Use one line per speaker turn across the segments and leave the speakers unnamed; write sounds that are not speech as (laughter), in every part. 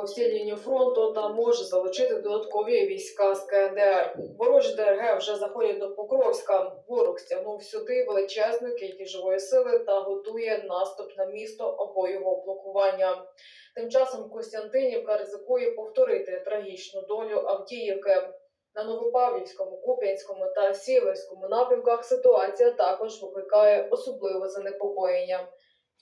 по всій лінії фронту та може залучити додаткові війська з КНДР. Ворожі ДРГ вже заходять до Покровська. Ворог стягнув сюди величезну кількість живої сили та готує наступ на місто або його блокування. Тим часом Костянтинівка ризикує повторити трагічну долю Авдіївки. На Новопавлівському, Куп'янському та Сіверському напрямках ситуація також викликає особливе занепокоєння.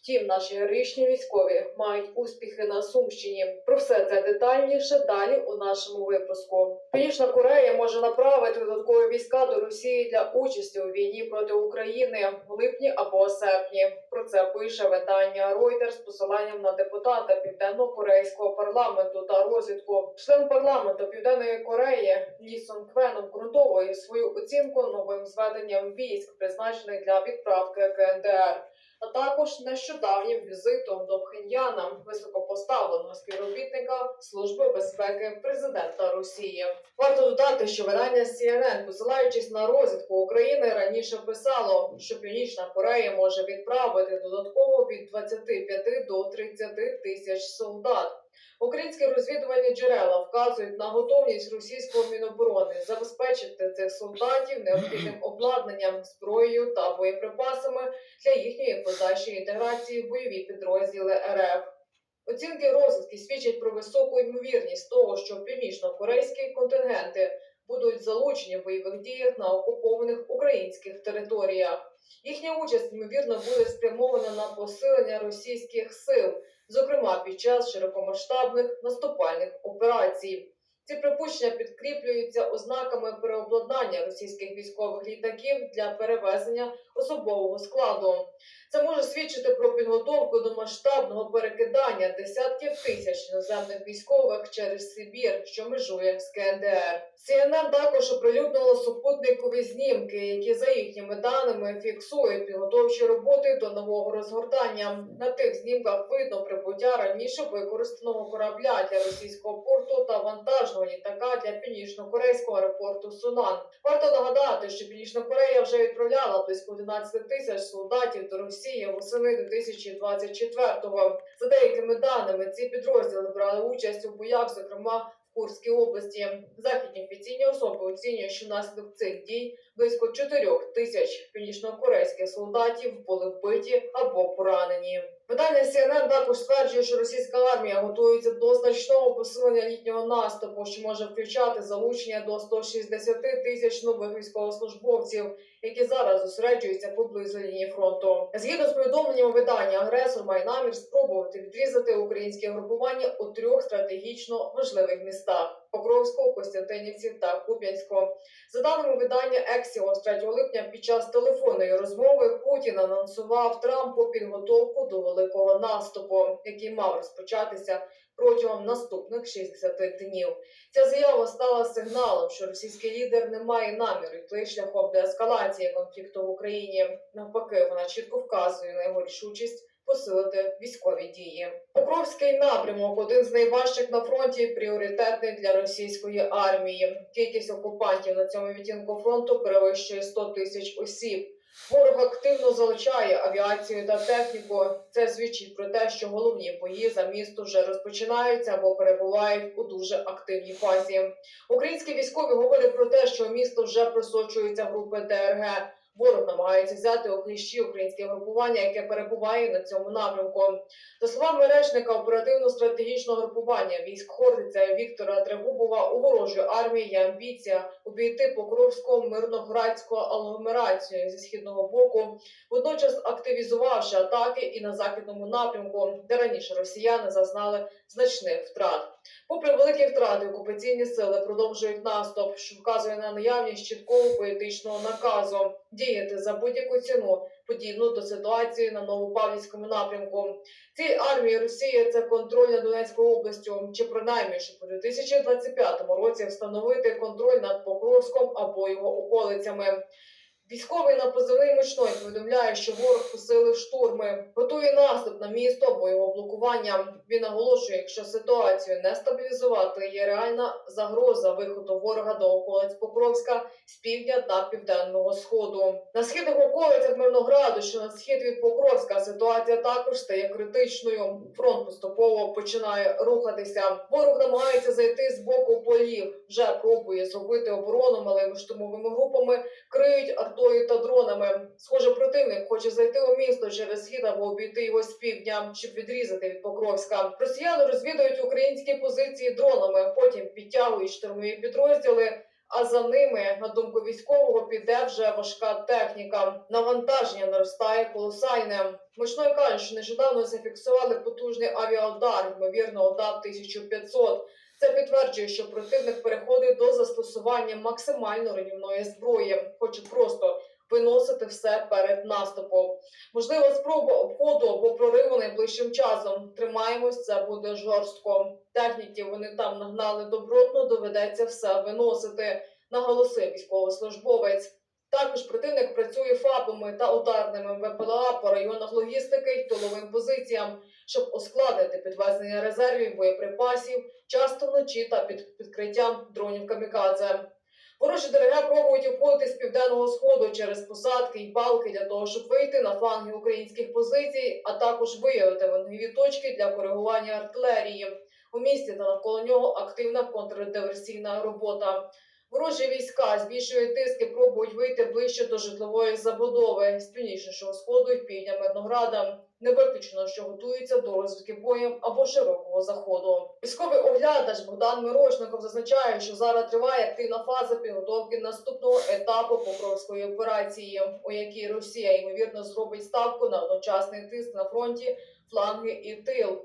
Втім, наші героїчні військові мають успіхи на Сумщині. Про все це детальніше далі у нашому випуску. Північна Корея може направити додаткові війська до Росії для участі у війні проти України в липні або серпні. Про це пише видання Reuters з посиланням на депутата південно-корейського парламенту та розвідку. Член парламенту Південної Кореї Лі Сон Квен обґрунтовує свою оцінку новим зведенням військ, призначених для відправки КНДР а також нещодавнім візитом до Пхеньяна високопоставленого співробітника Служби безпеки президента Росії. Варто додати, що видання CNN, посилаючись на розвідку України, раніше писало, що Північна Корея може відправити додатково від 25 до 30 тисяч солдат. Українські розвідувальні джерела вказують на готовність російського міноборони забезпечити цих солдатів необхідним (clears throat) обладнанням, зброєю та боєприпасами для їхньої подальшої інтеграції в бойові підрозділи РФ. Оцінки розвідки свідчать про високу ймовірність того, що північно-корейські контингенти будуть залучені в бойових діях на окупованих українських територіях. Їхня участь ймовірно буде спрямована на посилення російських сил, зокрема під час широкомасштабних наступальних операцій. Ці припущення підкріплюються ознаками переобладнання російських військових літаків для перевезення особового складу. Це може свідчити про підготовку до масштабного перекидання десятків тисяч іноземних військових через Сибір, що межує з КНДР. CNN також оприлюднило супутникові знімки, які за їхніми даними фіксують підготовчі роботи до нового розгортання. На тих знімках видно прибуття раніше використаного корабля для російського порту та вантажного літака для північно-корейського аеропорту Сунан. Варто нагадати, що Північна Корея вже відправляла близько 11 тисяч солдатів до Росії восени 2024-го. За деякими даними, ці підрозділи брали участь у боях, зокрема в Курській області. Західні офіційні особи оцінюють, що наслідок цих дій близько 4 тисяч північно-корейських солдатів були вбиті або поранені. Видання CNN також стверджує, що російська армія готується до значного посилення літнього наступу, що може включати залучення до 160 тисяч нових військовослужбовців, які зараз зосереджуються поблизу лінії фронту. Згідно з повідомленнями видання, агресор має намір спробувати відрізати українське групування у трьох стратегічно важливих містах: Покровську, Костянтинівці та Куп'янську. За даними видання Ексіос 3 липня, під час телефонної розмови Путін анонсував Трампу підготовку до великого наступу, який мав розпочатися протягом наступних 60 днів. Ця заява стала сигналом, що російський лідер не має наміру йти шляхом деескалації конфлікту в Україні. Навпаки, вона чітко вказує на його рішучість. Посилити військові дії. Покровський напрямок один з найважчих на фронті, пріоритетний для російської армії. Кількість окупантів на цьому відтінку фронту перевищує 100 тисяч осіб. Ворог активно залучає авіацію та техніку. Це свідчить про те, що головні бої за місто вже розпочинаються або перебувають у дуже активній фазі. Українські військові говорять про те, що місто вже просочуються групи ДРГ. Ворог намагається взяти у кліщі українське групування, яке перебуває на цьому напрямку. За словами речника оперативно-стратегічного групування військ Хортиця Віктора Трегубова, у ворожої армії є амбіція обійти Покровську мирноградську агломерацію зі східного боку, водночас активізувавши атаки і на західному напрямку, де раніше росіяни зазнали значних втрат. Попри великі втрати, окупаційні сили продовжують наступ, що вказує на наявність чіткого політичного наказу діяти за будь-яку ціну, подібну до ситуації на Новопавлівському напрямку. Цій армії Росії це контроль над Донецькою областю, чи принаймні, щоб у 2025 році встановити контроль над Покровськом або його околицями. Військовий на позивний мучной повідомляє, що ворог посилив штурми, готує наступ на місто або його блокування. Він наголошує, якщо ситуацію не стабілізувати, є реальна загроза виходу ворога до околиць Покровська з півдня та південного сходу. На східних околицях Мирнограду, що на схід від Покровська, ситуація також стає критичною. Фронт поступово починає рухатися. Ворог намагається зайти з боку полів. Вже пробує зробити оборону малими штурмовими групами, криють артою та дронами. Схоже, противник хоче зайти у місто через схід або обійти його з півдня, щоб відрізати від Покровська. Росіяни розвідують українські позиції дронами, потім підтягують штурмові підрозділи. А за ними, на думку військового, піде вже важка техніка. Навантаження наростає колосальне. Мочной каже, що нещодавно зафіксували потужний авіаудар, ймовірно, ОДА 1500. Це підтверджує, що противник переходить до застосування максимально руйнівної зброї, хоче просто виносити все перед наступом. Можливо, спроба обходу або прориву найближчим часом. Тримаємось, це буде жорстко. Техніки вони там нагнали добротно, доведеться все виносити, наголосив військовослужбовець. Також противник працює ФАПами та ударними ВПЛА по районах логістики й тиловим позиціям, щоб ускладнити підвезення резервів, боєприпасів, часто вночі та під підкриттям дронів камікадзе. Ворожі ДРГ пробують обходити з південного сходу через посадки й балки для того, щоб вийти на фланги українських позицій, а також виявити вогневі точки для коригування артилерії. У місті та навколо нього активна контрдиверсійна робота. Ворожі війська збільшують тиски, пробують вийти ближче до житлової забудови з північнішого сходу і півдня Мирнограда. Не виключено, що готуються до розвідки боєм або широкого заходу. Військовий оглядач Богдан Мирошников зазначає, що зараз триває активна фаза підготовки наступного етапу Покровської операції, у якій Росія ймовірно зробить ставку на одночасний тиск на фронті, фланги і тил.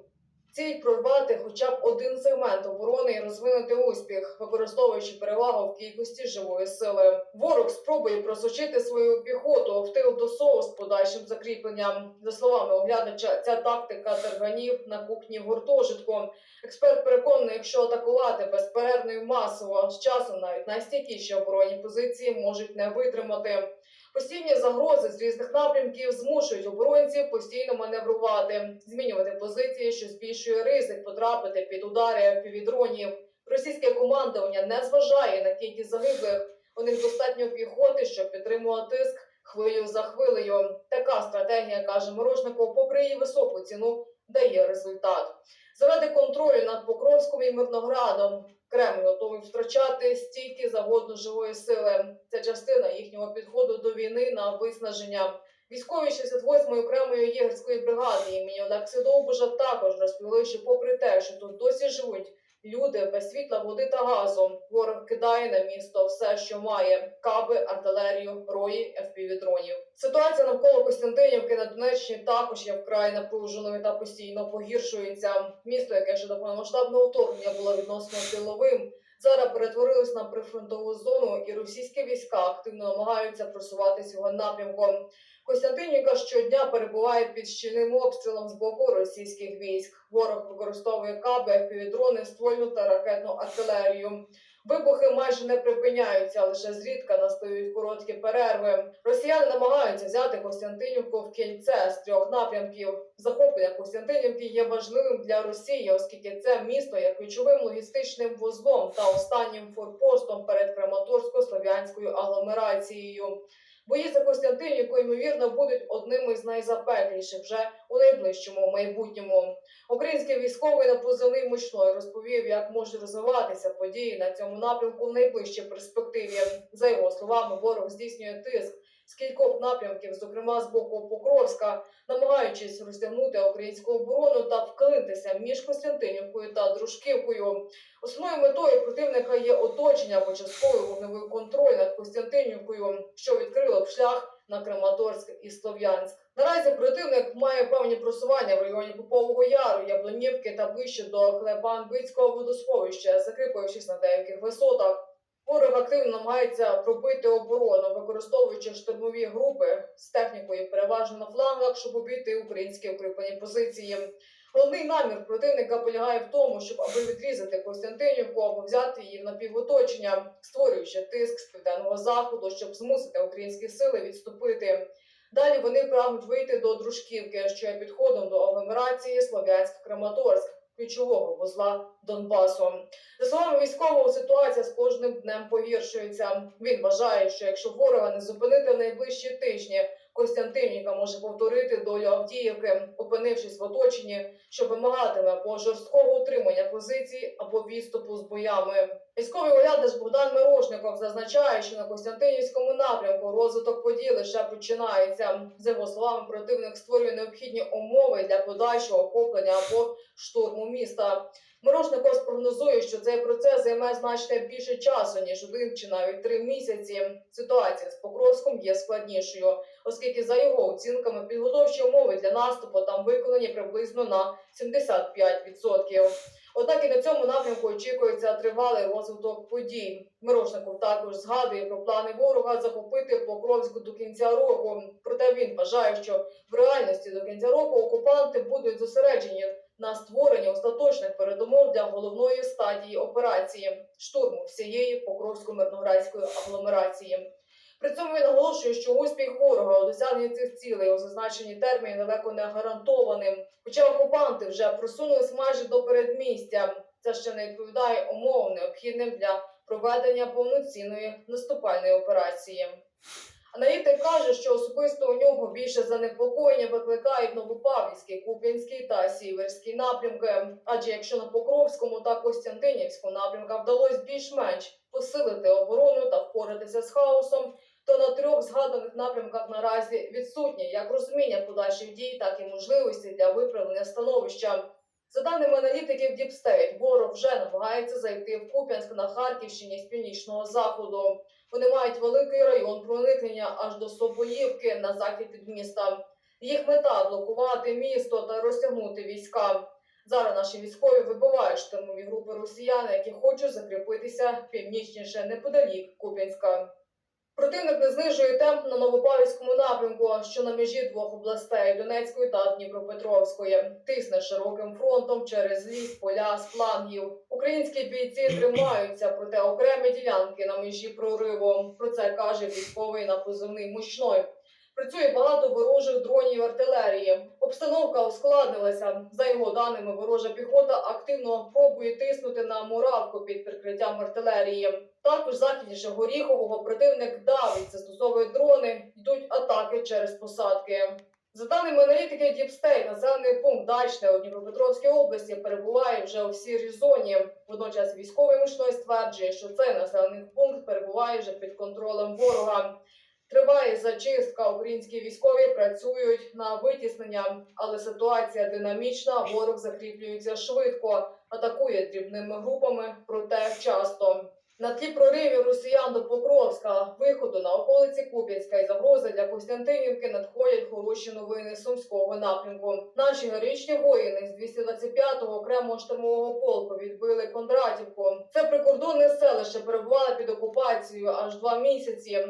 Ціль прорвати хоча б один сегмент оборони і розвинути успіх, використовуючи перевагу в кількості живої сили. Ворог спробує просочити свою піхоту в тил до СОУ з подальшим закріпленням. За словами оглядача, ця тактика тарганів на кухні гуртожитку. Експерт переконаний, якщо атакувати безперервно і масово, з часом навіть найстійкіші оборонні позиції можуть не витримати. Постійні загрози з різних напрямків змушують оборонців постійно маневрувати, змінювати позиції, що збільшує ризик потрапити під удари півдронів. Російське командування не зважає на кількість загиблих. У них достатньо піхоти, щоб підтримувати тиск хвилю за хвилею. Така стратегія каже Морожников, попри її високу ціну, дає результат. Заради контролю над Покровськом і Мирноградом Кремль готовий втрачати стільки завгодно живої сили. Це частина їхнього підходу до війни на виснаження. Військові 68-ї окремої єгерської бригади імені Олекси Довбужа також розповіли, що попри те, що тут досі живуть люди без світла, води та газу, ворог кидає на місто все, що має: каби, артилерію, рої, FPV-дронів. Ситуація навколо Костянтинівки на Донеччині також є вкрай напруженою та постійно погіршується. Місто, яке ще до повномасштабного вторгнення було відносно тиловим, зараз перетворилось на прифронтову зону, і російські війська активно намагаються просуватися його напрямком. Костянтинівка щодня перебуває під щільним обстрілом з боку російських військ. Ворог використовує каби, півдрони, ствольну та ракетну артилерію. Вибухи майже не припиняються, лише зрідка настають короткі перерви. Росіяни намагаються взяти Костянтинівку в кільце з трьох напрямків. Захоплення Костянтинівки є важливим для Росії, оскільки це місто є ключовим логістичним вузлом та останнім форпостом перед Краматорсько-Слов'янською агломерацією. Бої за Костянтинівку, ймовірно, будуть одними з найзапекліших вже у найближчому майбутньому. Український військовий на позивний мучной розповів, як можуть розвиватися події на цьому напрямку в найближчій перспективі. За його словами, ворог здійснює тиск з кількох напрямків, зокрема з боку Покровська, намагаючись розтягнути українську оборону та вклинитися між Костянтинівкою та Дружківкою. Основною метою противника є оточення або частковий вогневий контроль над Костянтинівкою, що відкрило б шлях на Краматорськ і Слов'янськ. Наразі противник має певні просування в районі Попового Яру, Яблонівки та ближче до Клебан-Бицького водосховища, закріпившись на деяких висотах. Ворог активно намагається пробити оборону, використовуючи штурмові групи з технікою переважно на флангах, щоб обійти українські укріплені позиції. Головний намір противника полягає в тому, щоб аби відрізати Костянтинівку або взяти її в напівоточення, створюючи тиск з південного заходу, щоб змусити українські сили відступити. Далі вони прагнуть вийти до Дружківки, що є підходом до агломерації Слов'янськ-Краматорськ, ключового вузла Донбасу. За словами військового, ситуація з кожним днем погіршується. Він вважає, що якщо ворога не зупинити в найближчі тижні, Костянтинівка може повторити долю Авдіївки, опинившись в оточенні, що вимагатиме або жорсткого утримання позицій або відступу з боями. Військовий оглядач Богдан Мирошников зазначає, що на Костянтинівському напрямку розвиток подій лише починається. За його словами, противник створює необхідні умови для подальшого охоплення або штурму міста. Мирошников спрогнозує, що цей процес займе значно більше часу ніж один чи навіть три місяці. Ситуація з Покровськом є складнішою, оскільки за його оцінками підготовчі умови для наступу там виконані приблизно на 75%. Однак і на цьому напрямку очікується тривалий розвиток подій. Мирошников також згадує про плани ворога захопити Покровську до кінця року. Проте він вважає, що в реальності до кінця року окупанти будуть зосереджені на створенні остаточних передумов для головної стадії операції штурму всієї Покровсько-Мирноградської агломерації. При цьому він наголошує, що успіх ворога у досягненні цих цілей у зазначені терміни далеко не гарантованим. Хоча окупанти вже просунулись майже до передмістя, це ще не відповідає умовам необхідним для проведення повноцінної наступальної операції. Аналітик каже, що особисто більше занепокоєння викликають Новопавлівський, Куп'янський та Сіверський напрямки. Адже якщо на Покровському та Костянтинівському напрямках вдалося більш-менш посилити оборону та впоратися з хаосом, то на трьох згаданих напрямках наразі відсутні як розуміння подальших дій, так і можливості для виправлення становища. За даними аналітиків Діпстейт, ворог вже намагається зайти в Куп'янськ на Харківщині з північного заходу. Вони мають великий район проникнення аж до Собоївки на захід від міста. Їх мета блокувати місто та розтягнути війська. Зараз наші військові вибивають штурмові групи росіян, які хочуть закріпитися північніше неподалік Куп'янська. Противник не знижує темп на Новопавлівському напрямку, що на межі двох областей Донецької та Дніпропетровської. Тисне широким фронтом через ліс, поля з флангів. Українські бійці тримаються, проте окремі ділянки на межі прориву. Про це каже військовий на позивний мощной. Працює багато ворожих дронів артилерії. Обстановка ускладнилася. За його даними, ворожа піхота активно пробує тиснути на муравку під прикриттям артилерії. Також західніше Горіхового противник давить, застосовує дрони, йдуть атаки через посадки. За даними аналітики Діпстейт, населений пункт Дачне у Дніпропетровській області перебуває вже у сірій зоні. Водночас військовий мушной стверджує, що цей населений пункт перебуває вже під контролем ворога. Триває зачистка. Українські військові працюють на витіснення, але ситуація динамічна. Ворог закріплюється швидко, атакує дрібними групами, проте часто. На тлі проривів росіян до Покровська, виходу на околиці Куп'янська і загрози для Костянтинівки надходять хороші новини Сумського напрямку. Наші героїчні воїни з 225-го окремого штурмового полку відбили Кондратівку. Це прикордонне селище перебувало під окупацією аж два місяці.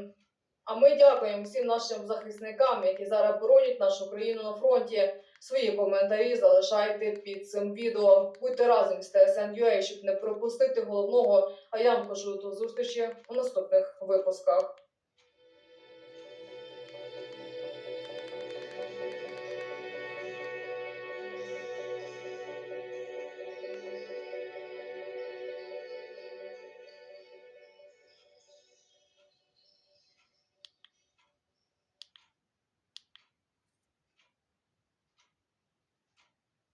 А ми дякуємо всім нашим захисникам, які зараз боронять нашу країну на фронті. Свої коментарі залишайте під цим відео. Будьте разом з TSN.ua, щоб не пропустити головного. А я вам кажу до зустрічі у наступних випусках.